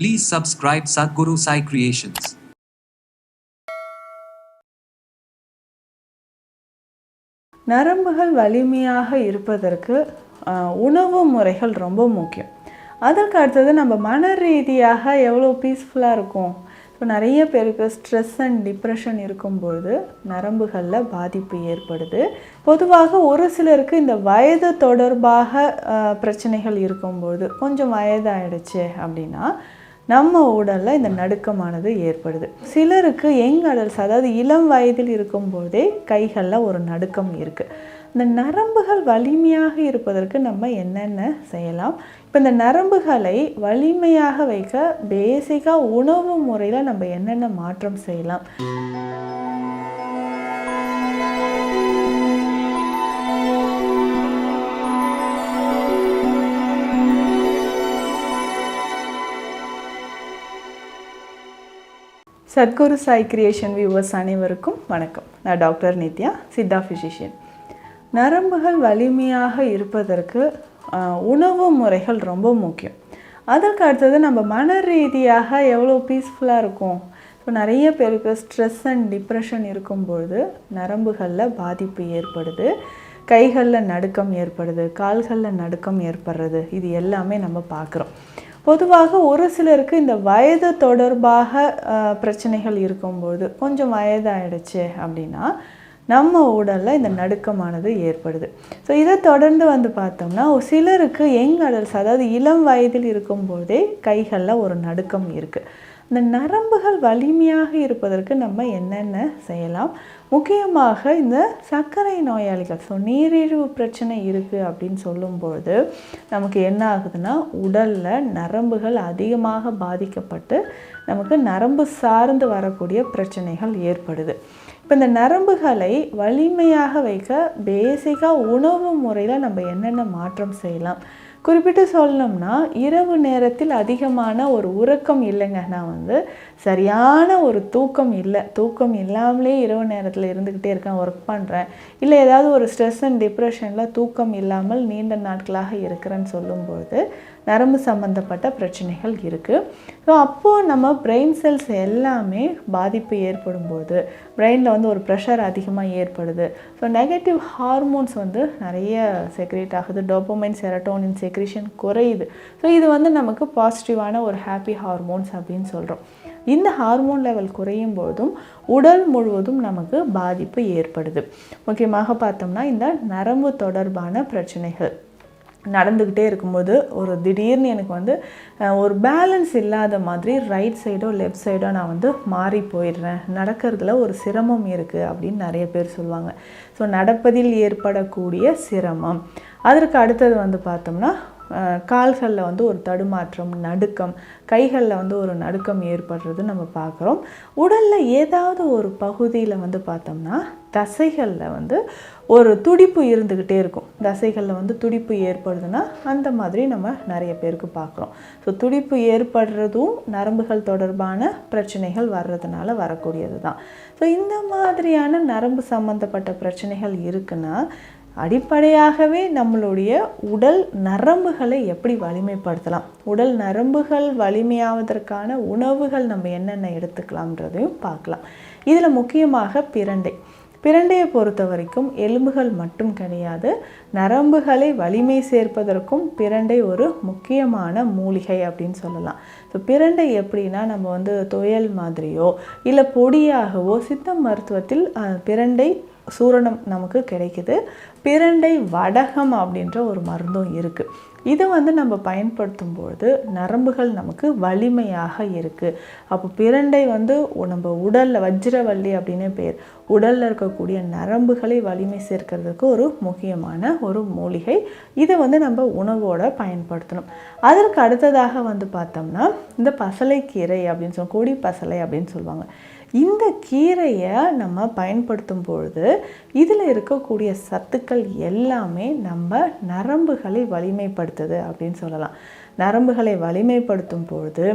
Please subscribe Sadhguru Sai Creations. நரம்புகள் வலிமையாக இருப்பதற்கு உணவு முறைகள் ரொம்ப முக்கியம். அதற்கு அடுத்தது நம்ம மன ரீதியாக எவ்வளோ பீஸ்ஃபுல்லாக இருக்கும்? இப்போ நிறைய பேருக்கு ஸ்ட்ரெஸ் அண்ட் டிப்ரெஷன் இருக்கும்பொழுது நரம்புகளில் பாதிப்பு ஏற்படுது. பொதுவாக ஒரு சிலருக்கு இந்த வயது தொடர்பாக ஆஹ், பிரச்சனைகள் இருக்கும்பொழுது கொஞ்சம் வயதாயிடுச்சு அப்படின்னா நம்ம உடலில் இந்த நடுக்கமானது ஏற்படுது. சிலருக்கு யங் அடல்ட்ஸ் அதாவது இளம் வயதில் இருக்கும்போதே கைகளில் ஒரு நடுக்கம் இருக்குது இந்த நரம்புகள் வலிமையாக இருப்பதற்கு நம்ம என்னென்ன செய்யலாம்? இப்போ இந்த நரம்புகளை வலிமையாக வைக்க பேசிக்காக உணவு முறையில் நம்ம என்னென்ன மாற்றம் செய்யலாம்? சத்குரு சாய் கிரியேஷன் வியூவர்ஸ் அனைவருக்கும் வணக்கம். நான் டாக்டர் நித்யா சித்தா ஃபிசிஷியன் நரம்புகள் வலிமையாக இருப்பதற்கு உணவு முறைகள் ரொம்ப முக்கியம். அதற்கு அடுத்தது நம்ம மன ரீதியாக எவ்வளோ பீஸ்ஃபுல்லாக இருக்கும். இப்போ நிறைய பேருக்கு ஸ்ட்ரெஸ் அண்ட் டிப்ரெஷன் இருக்கும்பொழுது நரம்புகளில் பாதிப்பு ஏற்படுது. கைகளில் நடுக்கம் ஏற்படுது கால்களில் நடுக்கம் ஏற்படுறது இது எல்லாமே நம்ம பார்க்குறோம். பொதுவாக ஒரு சிலருக்கு இந்த வயது தொடர்பாக பிரச்சனைகள் இருக்கும்போது கொஞ்சம் வயதாயிடுச்சு அப்படின்னா நம்ம உடலில் இந்த நடுக்கமானது ஏற்படுது. ஸோ இதை தொடர்ந்து வந்து பார்த்தோம்னா ஒரு சிலருக்கு யங் அடல்ஸ் அதாவது இளம் வயதில் இருக்கும்போதே கைகளில் ஒரு நடுக்கம் இருக்குது இந்த நரம்புகள் வலிமையாக இருப்பதற்கு நம்ம என்னென்ன செய்யலாம்? முக்கியமாக இந்த சர்க்கரை நோயாளிகள் ஸோ நீரிழிவு பிரச்சனை இருக்குது அப்படின்னு சொல்லும்பொழுது நமக்கு என்ன ஆகுதுன்னா உடலில் நரம்புகள் அதிகமாக பாதிக்கப்பட்டு நமக்கு நரம்பு சார்ந்து வரக்கூடிய பிரச்சனைகள் ஏற்படுது. இப்போ இந்த நரம்புகளை வலிமையாக வைக்க பேசிக்காக உணவு முறையில் நம்ம என்னென்ன மாற்றம் செய்யலாம்? குறிப்பிட்டு சொல்லணும்னா இரவு நேரத்தில் அதிகமான ஒரு உறக்கம் இல்லைங்க. நான் வந்து சரியான ஒரு தூக்கம் இல்லை. தூக்கம் இல்லாமலே இரவு நேரத்தில் இருந்துக்கிட்டே இருக்கேன் ஒர்க் பண்ணுறேன் இல்லை ஏதாவது ஒரு ஸ்ட்ரெஸ் அண்ட் டிப்ரெஷனில் தூக்கம் இல்லாமல் நீண்ட நாட்களாக இருக்கிறேன்னு சொல்லும்பொழுது நரம்பு சம்மந்தப்பட்ட பிரச்சனைகள் இருக்குது ஸோ அப்போது நம்ம பிரெயின் செல்ஸ் எல்லாமே பாதிப்பு ஏற்படும்போது பிரெயினில் வந்து ஒரு ப்ரெஷர் அதிகமாக ஏற்படுது. ஸோ நெகட்டிவ் ஹார்மோன்ஸ் வந்து நிறைய செக்ரேட் ஆகுது. டோப்பமைன் செரட்டோனின் செக்ரேஷன் குறையுது. ஸோ இது வந்து நமக்கு பாசிட்டிவான ஒரு ஹாப்பி ஹார்மோன்ஸ் அப்படின்னு சொல்கிறோம் இந்த ஹார்மோன் லெவல் குறையும் போதும் உடல் முழுவதும் நமக்கு பாதிப்பு ஏற்படுது. முக்கியமாக பார்த்தோம்னா இந்த நரம்பு தொடர்பான பிரச்சனைகள். நடந்துக்கிட்டே இருக்கும்போது ஒரு திடீர்னு எனக்கு வந்து ஒரு பேலன்ஸ் இல்லாத மாதிரி ரைட் சைடோ லெஃப்ட் சைடோ நான் வந்து மாறி போயிடுறேன். நடக்கிறதுல ஒரு சிரமம் இருக்குது அப்படின்னு நிறைய பேர் சொல்லுவாங்க. ஸோ நடப்பதில் ஏற்படக்கூடிய சிரமம். அதற்கு அடுத்தது வந்து பார்த்தோம்னா கால்களில் வந்து ஒரு தடுமாற்றம் நடுக்கம். கைகளில் வந்து ஒரு நடுக்கம் ஏற்படுறது நம்ம பார்க்குறோம். உடலில் ஏதாவது ஒரு பகுதியில் வந்து பார்த்தோம்னா தசைகளில் வந்து ஒரு துடிப்பு இருந்துக்கிட்டே இருக்கும். தசைகளில் வந்து துடிப்பு ஏற்படுதுன்னா அந்த மாதிரி நம்ம நிறைய பேருக்கு பார்க்குறோம். ஸோ துடிப்பு ஏற்படுறதும் நரம்புகள் தொடர்பான பிரச்சனைகள் வர்றதுனால வரக்கூடியது தான். ஸோ இந்த மாதிரியான நரம்பு சம்மந்தப்பட்ட பிரச்சனைகள் இருக்குன்னா அடிப்படையாகவே நம்மளுடைய உடல் நரம்புகளை எப்படி வலிமைப்படுத்தலாம்? உடல் நரம்புகள் வலிமையாவதற்கான உணவுகள் நம்ம என்னென்ன எடுத்துக்கலாம்ன்றதையும் பார்க்கலாம். இதில் முக்கியமாக பிரண்டை. பிரண்டையை பொறுத்த வரைக்கும் எலும்புகள் மட்டும் கிடையாது நரம்புகளை வலிமை சேர்ப்பதற்கும் பிரண்டை ஒரு முக்கியமான மூலிகை அப்படின்னு சொல்லலாம். ஸோ பிரண்டை எப்படின்னா நம்ம வந்து துயல் மாதிரியோ இல்லை பொடியாகவோ சித்த மருத்துவத்தில் பிரண்டை சூரணம் நமக்கு கிடைக்குது. பிரண்டை வடகம் அப்படின்ற ஒரு மருந்தும் இருக்குது இதை வந்து நம்ம பயன்படுத்தும் பொழுது நரம்புகள் நமக்கு வலிமையாக இருக்குது அப்போ பிரண்டை வந்து நம்ம உடலில் வஜ்ரவள்ளி அப்படின்னு பேர். உடலில் இருக்கக்கூடிய நரம்புகளை வலிமை சேர்க்கறதுக்கு ஒரு முக்கியமான ஒரு மூலிகை. இதை வந்து நம்ம உணவோட பயன்படுத்தணும். அதற்கு அடுத்ததாக வந்து பார்த்தோம்னா இந்த பசலைக்கீரை அப்படின்னு சொல்லுவோம் கொடி பசலை அப்படின்னு சொல்லுவாங்க. இந்த கீரையை நம்ம பயன்படுத்தும் பொழுது இதில் இருக்கக்கூடிய சத்துக்கள் எல்லாமே நம்ம நரம்புகளை வலிமைப்படுத்துது அப்படின்னு சொல்லலாம். நரம்புகளை வலிமைப்படுத்தும் பொழுது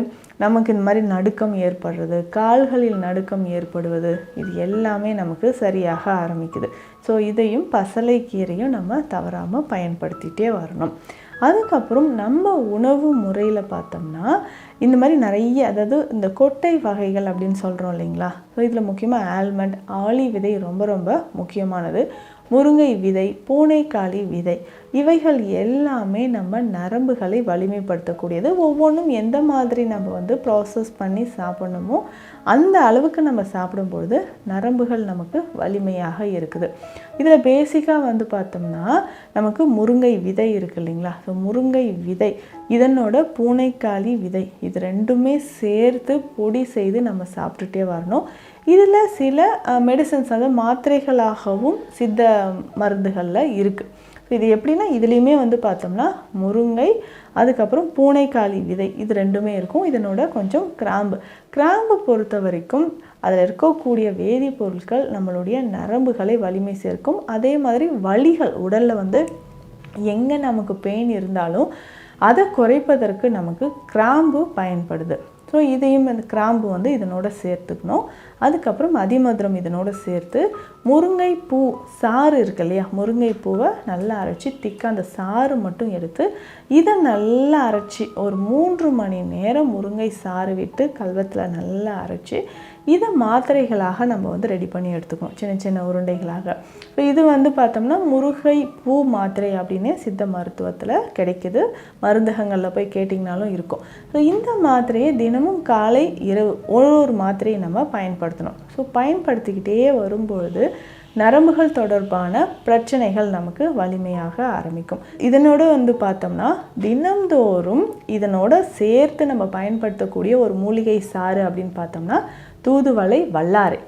நமக்கு இந்த மாதிரி நடுக்கம் ஏற்படுறது கால்களில் நடுக்கம் ஏற்படுவது இது எல்லாமே நமக்கு சரியாக ஆரம்பிக்குது. ஸோ இதையும் பசலை கீரையும் நம்ம தவறாமல் பயன்படுத்திகிட்டே வரணும். அதுக்கப்புறம் நம்ம உணவு முறையில் பார்த்தோம்னா இந்த மாதிரி நிறைய அதாவது இந்த கொட்டை வகைகள் அப்படின்னு சொல்கிறோம் இல்லைங்களா? ஸோ இதில் முக்கியமாக ஆல்மண்ட் ஆளி விதை ரொம்ப ரொம்ப முக்கியமானது. முருங்கை விதை பூனைக்காளி விதை இவைகள் எல்லாமே நம்ம நரம்புகளை வலிமைப்படுத்தக்கூடியது. ஒவ்வொன்றும் எந்த மாதிரி நம்ம வந்து ப்ராசஸ் பண்ணி சாப்பிடணுமோ அந்த அளவுக்கு நம்ம சாப்பிடும்பொழுது நரம்புகள் நமக்கு வலிமையாக இருக்குது. இதில் பேசிக்காக வந்து பார்த்தோம்னா நமக்கு முருங்கை விதை இருக்கு இல்லைங்களா? ஸோ முருங்கை விதை இதனோட பூனைக்காளி விதை இது ரெண்டுமே சேர்த்து பொடி செய்து நம்ம சாப்பிட்டுட்டே வரணும். இதில் சில மெடிசன்ஸ் அதாவது மாத்திரைகளாகவும் சித்த மருந்துகளில் இருக்குது இது எப்படின்னா இதுலேயுமே வந்து பார்த்தோம்னா முருங்கை அதுக்கப்புறம் பூனைக்காளி விதை இது ரெண்டுமே இருக்கும். இதனோட கொஞ்சம் கிராம்பு. கிராம்பு பொறுத்த வரைக்கும் அதில் இருக்கக்கூடிய வேதிப்பொருட்கள் நம்மளுடைய நரம்புகளை வலிமை சேர்க்கும். அதே மாதிரி வலிகள் உடலில் வந்து எங்கே நமக்கு பெயின் இருந்தாலும் அதை குறைப்பதற்கு நமக்கு கிராம்பு பயன்படுது. ஸோ இதையும் அந்த கிராம்பு வந்து இதனோட சேர்த்துக்கணும். அதுக்கப்புறம் அதிமதுரம் இதனோட சேர்த்து முருங்கை பூ சாறு இருக்கு இல்லையா? முருங்கை பூவை நல்லா அரைச்சி திக்காக அந்த சாறு மட்டும் எடுத்து இதை நல்லா அரைச்சி ஒரு மூன்று மணி நேரம் முருங்கை சாறு விட்டு கல்வத்தில் நல்லா அரைச்சி இதை மாத்திரைகளாக நம்ம வந்து ரெடி பண்ணி எடுத்துக்கணும். சின்ன சின்ன உருண்டைகளாக. இப்போ இது வந்து பார்த்தோம்னா முருகை பூ மாத்திரை அப்படின்னே சித்த மருத்துவத்தில் கிடைக்குது. மருந்தகங்களில் போய் கேட்டிங்கனாலும் இருக்கும். ஸோ இந்த மாத்திரையை தினமும் காலை இரவு ஒரு ஒரு மாத்திரையை நம்ம பயன்படுத்தணும். ஸோ பயன்படுத்திக்கிட்டே வரும்பொழுது நரம்புகள் தொடர்பான பிரச்சனைகள் நமக்கு வலிமையாக ஆரம்பிக்கும். இதனோட வந்து பார்த்தோம்னா தினம்தோறும் இதனோட சேர்த்து நம்ம பயன்படுத்தக்கூடிய ஒரு மூலிகை சாறு அப்படின்னு பார்த்தோம்னா தூதுவளை வல்லாரை.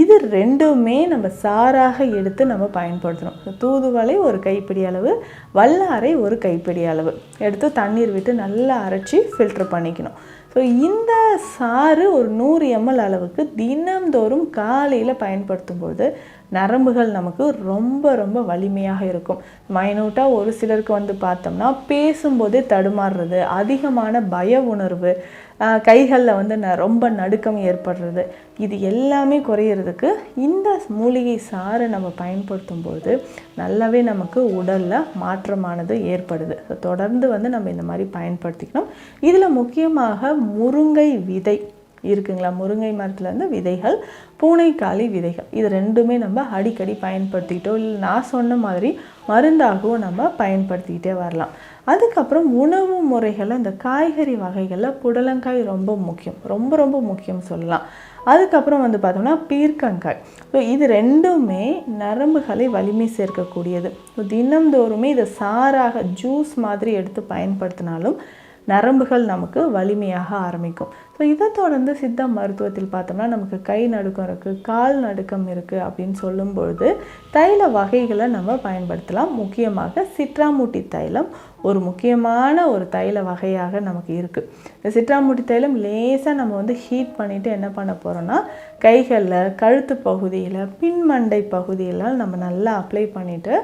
இது ரெண்டுமே நம்ம சாராக எடுத்து நம்ம பயன்படுத்தணும். தூதுவளை ஒரு கைப்பிடி அளவு வல்லாரை ஒரு கைப்பிடி அளவு. எடுத்து தண்ணீர் விட்டு நல்லா அரைச்சி ஃபில்டர் பண்ணிக்கணும். ஸோ இந்த சாறு ஒரு நூறு எம்எல் அளவுக்கு தினம்தோறும் காலையில் பயன்படுத்தும்போது நரம்புகள் நமக்கு ரொம்ப ரொம்ப வலிமையாக இருக்கும். மைனூட்டாக ஒரு சிலருக்கு வந்து பார்த்தோம்னா பேசும்போதே தடுமாறுறது அதிகமான பய உணர்வு கைகளில் வந்து ந ரொம்ப நடுக்கம் ஏற்படுறது இது எல்லாமே குறையிறதுக்கு இந்த மூலிகை சாறு நம்ம பயன்படுத்தும் போது நல்லாவே நமக்கு உடலில் மாற்றமானது ஏற்படுது. தொடர்ந்து வந்து நம்ம இந்த மாதிரி பயன்படுத்திக்கணும். இதில் முக்கியமாக முருங்கை விதை இருக்குங்களா? முருங்கை மரத்துலேருந்து விதைகள் பூனைக்காளி விதைகள். இது ரெண்டுமே நம்ம அடிக்கடி பயன்படுத்திக்கிட்டோ இல்லை நான் சொன்ன மாதிரி மருந்தாகவும் நம்ம பயன்படுத்திக்கிட்டே வரலாம். அதுக்கப்புறம் உணவு முறைகளில் இந்த காய்கறி வகைகளில் புடலங்காய் ரொம்ப முக்கியம். ரொம்ப ரொம்ப முக்கியம் சொல்லலாம். அதுக்கப்புறம் வந்து பார்த்தோம்னா பீர்க்கங்காய். ஸோ இது ரெண்டுமே நரம்புகளை வலிமை சேர்க்கக்கூடியது. ஸோ தினம்தோறுமே இதை சாராக ஜூஸ் மாதிரி எடுத்து பயன்படுத்தினாலும் நரம்புகள் நமக்கு வலிமையாக ஆரம்பிக்கும். ஸோ இதை தொடர்ந்து சித்த மருத்துவத்தில் பார்த்தோம்னா நமக்கு கை நடுக்கம் இருக்குது கால் நடுக்கம் இருக்குது அப்படின்னு சொல்லும் பொழுது தைல வகைகளை நம்ம பயன்படுத்தலாம். முக்கியமாக சிட்ராமூட்டி தைலம் ஒரு முக்கியமான ஒரு தைல வகையாக நமக்கு இருக்குது இந்த சிட்ராமூட்டி தைலம் லேசாக நம்ம வந்து ஹீட் பண்ணிவிட்டு என்ன பண்ண போகிறோன்னா கைகளில் கழுத்து பகுதியில் பின்மண்டை பகுதியெல்லாம் நம்ம நல்லா அப்ளை பண்ணிவிட்டு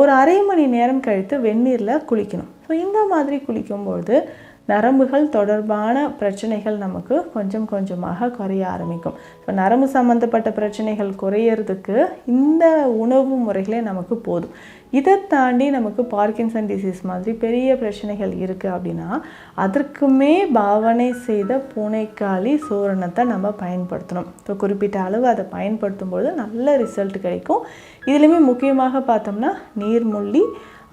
ஒரு அரை மணி நேரம் கழித்து வெந்நீரில் குளிக்கணும். ஸோ இந்த மாதிரி குளிக்கும்பொழுது நரம்புகள் தொடர்பான பிரச்சனைகள் நமக்கு கொஞ்சம் கொஞ்சமாக குறைய ஆரம்பிக்கும். இப்போ நரம்பு சம்மந்தப்பட்ட பிரச்சனைகள் குறையிறதுக்கு இந்த உணவு முறைகளே நமக்கு போதும். இதை தாண்டி நமக்கு பார்க்கின்சன் டிசீஸ் மாதிரி பெரிய பிரச்சனைகள் இருக்குது அப்படின்னா அதற்குமே பாவனை செய்த பூனைக்காளி சூரணத்தை நம்ம பயன்படுத்தணும். இப்போ குறிப்பிட்ட அளவு அதை பயன்படுத்தும் பொழுது நல்ல ரிசல்ட் கிடைக்கும். இதுலேயுமே முக்கியமாக பார்த்தோம்னா நீர்முள்ளி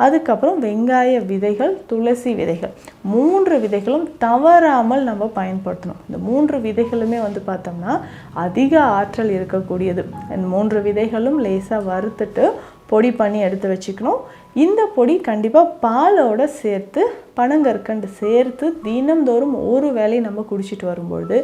அதுக்கப்புறம் வெங்காய விதைகள் துளசி விதைகள். மூன்று விதைகளும் தவறாமல் நம்ம பயன்படுத்தணும். இந்த மூன்று விதைகளுமே வந்து பார்த்தோம்னா அதிக ஆற்றல் இருக்கக்கூடியது. இந்த மூன்று விதைகளும் லேசாக வறுத்துட்டு பொடி பண்ணி எடுத்து வச்சுக்கணும். இந்த பொடி கண்டிப்பாக பாலோட சேர்த்து பனங்கற்கண்டு சேர்த்து தினம்தோறும் ஒரு வேலையை நம்ம குடிச்சிட்டு வரும்பொழுது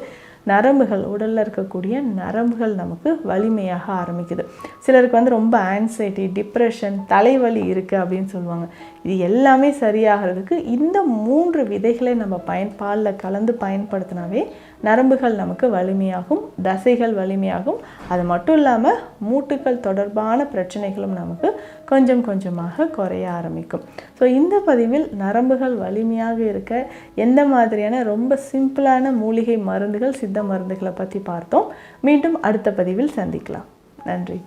நரம்புகள் உடலில் இருக்கக்கூடிய நரம்புகள் நமக்கு வலிமையாக ஆரம்பிக்குது. சிலருக்கு வந்து ரொம்ப ஆன்சைட்டி டிப்ரெஷன் தலைவலி இருக்குது அப்படின்னு சொல்லுவாங்க. இது எல்லாமே சரியாகிறதுக்கு இந்த மூன்று விதைகளை நம்ம பயன்பாலில் கலந்து பயன்படுத்தினாவே நரம்புகள் நமக்கு வலிமையாகும் தசைகள் வலிமையாகும். அது மட்டும் இல்லாமல் மூட்டுக்கள் தொடர்பான பிரச்சனைகளும் நமக்கு கொஞ்சம் கொஞ்சமாக குறைய ஆரம்பிக்கும். ஸோ இந்த பதிவில் நரம்புகள் வலிமையாக இருக்க எந்த மாதிரியான ரொம்ப சிம்பிளான மூலிகை மருந்துகள் சித்த மருந்துகளை பற்றி பார்த்தோம். மீண்டும் அடுத்த பதிவில் சந்திக்கலாம். நன்றி.